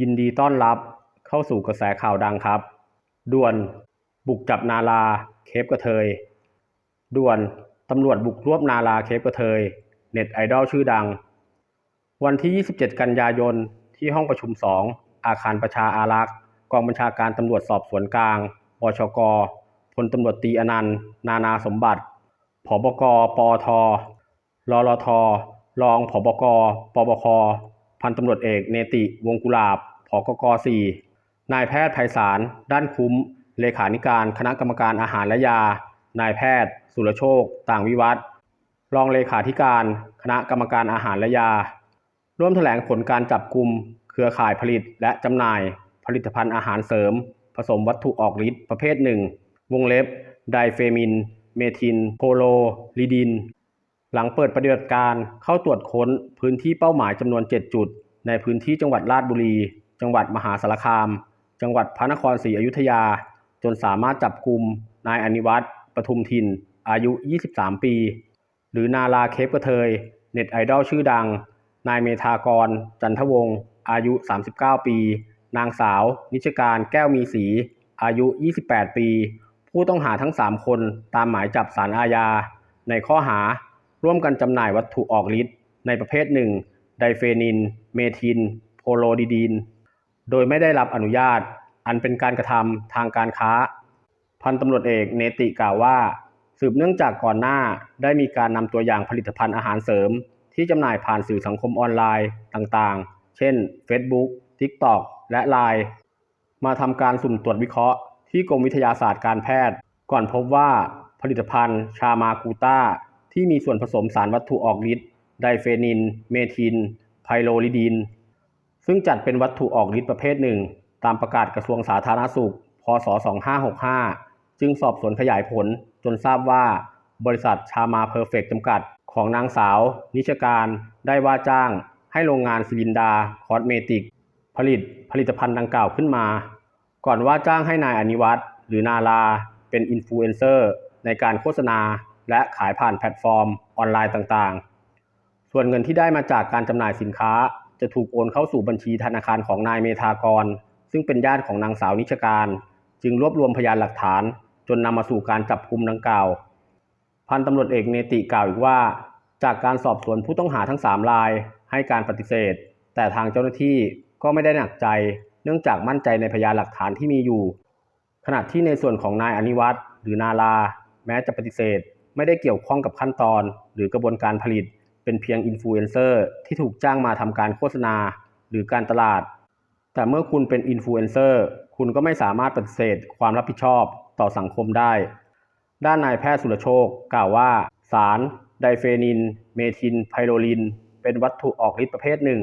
ยินดีต้อนรับเข้าสู่กระแสข่าวดังครับ ด่วนบุกจับนาราเคปกระเทย ด่วนตำรวจบุกรวบนาราเคปกระเทย เน็ตไอดอลชื่อดัง วันที่ 27 กันยายนที่ห้องประชุม 2 อาคารประชาอารักษ์ กองบัญชาการตำรวจสอบสวนกลางบชกพลตำรวจตีอนันต์ นานาสมบัติผบกปอทรลทรองผบกปบคพันตำรวจเอกเนติวงกุลาบ ผกก4นายแพทย์ไพศาล ด้านคุ้ม เลขาธิการคณะกรรมการอาหารและยา นายแพทย์ สุรโชค ต่างวิวัฒน์รองเลขาธิการ คณะกรรมการอาหารและยา ร่วมแถลงผลการจับกลุ่มเครือข่ายผลิตและจำหน่าย ผลิตภัณฑ์อาหารเสริม ผสมวัตถุออกฤทธิ์ประเภทหนึ่ง วงเล็บ ไดเฟมิน เมทิน โพโลลิดิน หลังเปิดปฏิบัติการเข้าตรวจค้นพื้นที่เป้าหมายจำนวน 7 จุด ในพื้นที่จังหวัดราชบุรี จังหวัดมหาสารคาม จังหวัดพระนครศรีอยุธยา จนสามารถจับกลุ่มนายอนิวัฒน์ปทุมทิน อายุ 23 ปี หรือนาราเคปกระเทย เน็ตไอดอลชื่อดัง นายเมธากร จันทวงศ์อายุ 39 ปี นางสาว นิชการแก้วมีศรีอายุ 28 ปี ผู้ต้องหาทั้ง 3 คนตามหมายจับสารอาญา ในข้อหาร่วมกันจำหน่ายวัตถุออกฤทธิ์ในประเภทหนึ่งไดเฟนิน เมทิน โพโลดิดีน โดยไม่ได้รับอนุญาต อันเป็นการกระทำทางการค้า พันตำรวจเอกเนติกล่าวว่า สืบเนื่องจากก่อนหน้าได้มีการนำตัวอย่างผลิตภัณฑ์อาหารเสริม ที่จำหน่ายผ่านสื่อสังคมออนไลน์ต่างๆ เช่น Facebook TikTok และ Line มาทำการสุ่มตรวจวิเคราะห์ที่กรมวิทยาศาสตร์การแพทย์ ก่อนพบว่าผลิตภัณฑ์ ชามากูต้า ที่มีส่วนผสมสารวัตถุออกฤทธิ์ไดเฟนิน เมทิน ไพโรลิดิน ซึ่งจัดเป็นวัตถุออกฤทธิ์ประเภทหนึ่ง ตามประกาศกระทรวงสาธารณสุข พศ 2565 จึงสอบสวนขยายผลจนทราบว่า บริษัทชามาเพอร์เฟกจำกัด ของนางสาว นิชการ ได้ว่าจ้าง ให้โรงงานซิลินดาคอสเมติก ผลิตผลิตภัณฑ์ดังกล่าวขึ้นมา ก่อนว่าจ้างให้นายอนิวัตรหรือนาราเป็นอินฟลูเอนเซอร์ในการโฆษณาและขายผ่านแพลตฟอร์มออนไลน์ต่างๆ ส่วนเงินที่ได้มาจากการจำหน่ายสินค้า จะถูกโอนเข้าสู่บัญชีธนาคารของนายเมธากร ซึ่งเป็นญาติของนางสาวนิชการ จึงรวบรวมพยานหลักฐาน จนนำมาสู่การจับกลุ่มดังกล่าว พันตำรวจเอกเนติกล่าวอีกว่า จากการสอบสวนผู้ต้องหาทั้ง 3 ราย ให้การปฏิเสธ แต่ทางเจ้าหน้าที่ก็ไม่ได้หนักใจ เนื่องจากมั่นใจในพยานหลักฐานที่มีอยู่ ขณะที่ในส่วนของนายอนิวัตรหรือนาราแม้จะปฏิเสธ ไม่ได้เกี่ยวข้องกับขั้นตอน หรือกระบวนการผลิต เป็นเพียงอินฟลูเอนเซอร์ที่ถูกจ้างมาทำการโฆษณาหรือการตลาด แต่เมื่อคุณเป็นอินฟลูเอนเซอร์คุณก็ไม่สามารถปฏิเสธความรับผิดชอบต่อสังคมได้ ด้านนายแพทย์สุรโชคกล่าวว่า สาร ไดเฟนิน เมทิน ไพโรลิน เป็นวัตถุออกฤทธิ์ประเภทหนึ่ง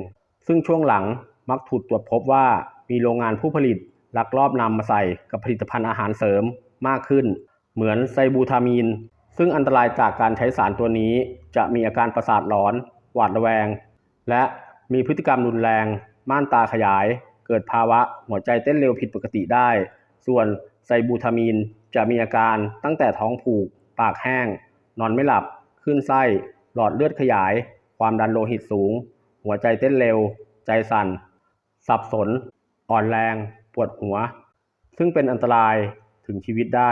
ซึ่งช่วงหลังมักถูกตรวจพบว่ามีโรงงานผู้ผลิตลักลอบนำมาใส่กับผลิตภัณฑ์อาหารเสริมมากขึ้น เหมือนไซบูทามีน ซึ่งอันตรายจากการใช้สารตัวนี้จะมีอาการประสาทหลอน หวาดระแวง และมีพฤติกรรมรุนแรง ม่านตาขยาย เกิดภาวะหัวใจเต้นเร็วผิดปกติได้ ส่วนไซบูทามีนจะมีอาการตั้งแต่ท้องผูก ปากแห้ง นอนไม่หลับ ขึ้นไส้ หลอดเลือดขยาย ความดันโลหิตสูง หัวใจเต้นเร็ว ใจสั่น สับสน อ่อนแรง ปวดหัว ซึ่งเป็นอันตรายถึงชีวิตได้